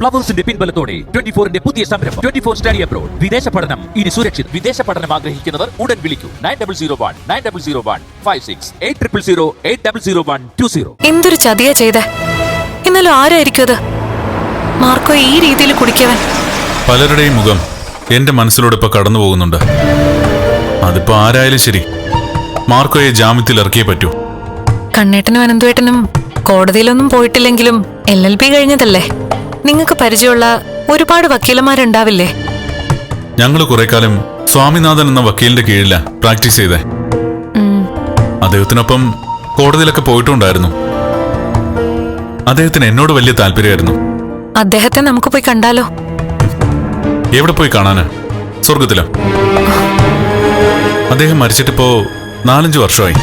പ്ലവേഴ്സിന്റെ പിൻബലത്തോടെ twenty ഫോറിന്റെ പുതിയ സംരംഭം. Twenty four study abroad. വിദേശ പഠനം. ഇനി സുരക്ഷിത്. വിദേശ പഠനം ആഗ്രഹിക്കുന്നവർ ഉടൻ വിളിക്കൂ. Nine double zero one nine double zero one five six eight triple zero eight double zero one two zero. എന്തൊരു ചതിയാ ചെയ്ത. എന്നാലും ആരായിരിക്കും അത്? മാർക്കോ ഈ രീതിയിൽ കുടിക്കവൻ. പലരുടെയും മുഖം എന്റെ മനസ്സിലൂടെ ഇപ്പൊ കടന്നു പോകുന്നുണ്ട്. അതിപ്പോ ആരായാലും ശരി. മാർക്കോയെ ജാമ്യത്തിൽ ഇറക്കിയേ പറ്റൂ. കണ്ണേട്ടനും അനന്തുവേട്ടനും കോടതിയിലൊന്നും പോയിട്ടില്ലെങ്കിലും എൽ എൽ പി കഴിഞ്ഞതല്ലേ? നിങ്ങൾക്ക് പരിചയമുള്ള ഒരുപാട് വക്കീലന്മാരുണ്ടാവില്ലേ? ഞങ്ങൾ കുറെ കാലം സ്വാമിനാഥൻ എന്ന വക്കീലിന്റെ കീഴില പ്രാക്ടീസ് ചെയ്തേ. അദ്ദേഹത്തിനൊപ്പം കോടതിയിലൊക്കെ പോയിട്ടുണ്ടായിരുന്നു. അദ്ദേഹത്തിന് എന്നോട് വലിയ താല്പര്യമായിരുന്നു. അദ്ദേഹത്തെ നമുക്ക് പോയി കണ്ടാലോ? എവിടെ പോയി കാണാന്? സ്വർഗത്തിലോ അദ്ദേഹം മരിച്ചിട്ടിപ്പോ നാലഞ്ച് വർഷമായി.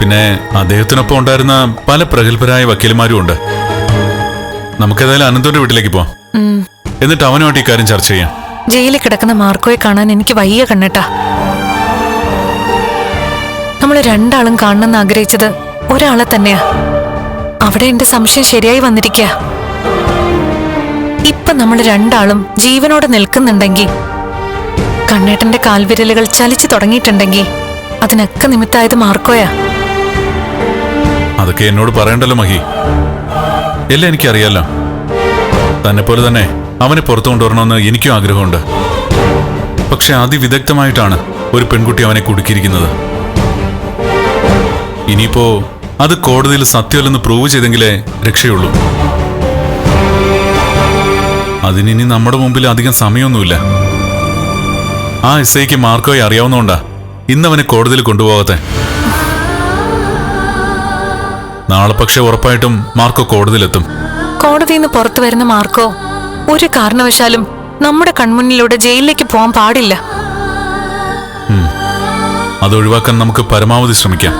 പിന്നെ അദ്ദേഹത്തിനൊപ്പം ഉണ്ടായിരുന്ന പല പ്രഗത്ഭരായ വക്കീലന്മാരും ഉണ്ട്. നമുക്കേതായാലും അനന്തോന്റെ വീട്ടിലേക്ക് പോവാം. എന്നിട്ട് അവനുമായിട്ട് ഇക്കാര്യം ചർച്ച ചെയ്യാം. ജയിലിൽ കിടക്കുന്ന മാർക്കോയെ കാണാൻ എനിക്ക് വയ്യ കണ്ണട്ടാ. നമ്മൾ രണ്ടാളും കാണണമെന്ന് ആഗ്രഹിച്ചത് ഒരാളെ തന്നെയാ. അവിടെ എന്റെ സംശയം ശരിയായി വന്നിരിക്കുക ഇപ്പൊ നമ്മൾ രണ്ടാളും ജീവനോടെ നിൽക്കുന്നുണ്ടെങ്കിൽ കണ്ണേട്ടന്റെ കാൽവിരലുകൾ ചലിച്ചു തുടങ്ങിയിട്ടുണ്ടെങ്കിൽ അതിനൊക്കെ നിമിത്തായത് മാർക്കോയാ. അതൊക്കെ എന്നോട് പറയണ്ടല്ലോ മഹി. എല്ലാം എനിക്കറിയാലോ. തന്നെ പോലെ തന്നെ അവനെ പുറത്തു കൊണ്ടുവരണമെന്ന് എനിക്കും ആഗ്രഹമുണ്ട്. പക്ഷെ അതിവിദഗ്ധമായിട്ടാണ് ഒരു പെൺകുട്ടി അവനെ കുടുക്കിയിരിക്കുന്നത്. ഇനിയിപ്പോ അത് കോടതിയിൽ സത്യമല്ലെന്ന് പ്രൂവ് ചെയ്തെങ്കിലേ രക്ഷയുള്ളൂ. അതിനിനി നമ്മുടെ മുമ്പിൽ അധികം സമയമൊന്നുമില്ല. ആ എസ് ഐക്ക് മാർക്കോയെ അറിയാവുന്നതുകൊണ്ടാ ഇന്നവനെ കോടതിയിൽ കൊണ്ടുപോകാത്തെ. നാളെ പക്ഷെ ഉറപ്പായിട്ടും മാർക്കോ കോടതിയിലെത്തും. കോടതിയിൽ നിന്ന് പുറത്തു വരുന്ന മാർക്കോ ഒരു കാരണവശാലും നമ്മുടെ കൺമുന്നിലൂടെ ജയിലിലേക്ക് പോകാൻ പാടില്ല. അത് ഒഴിവാക്കാൻ നമുക്ക് പരമാവധി ശ്രമിക്കാം.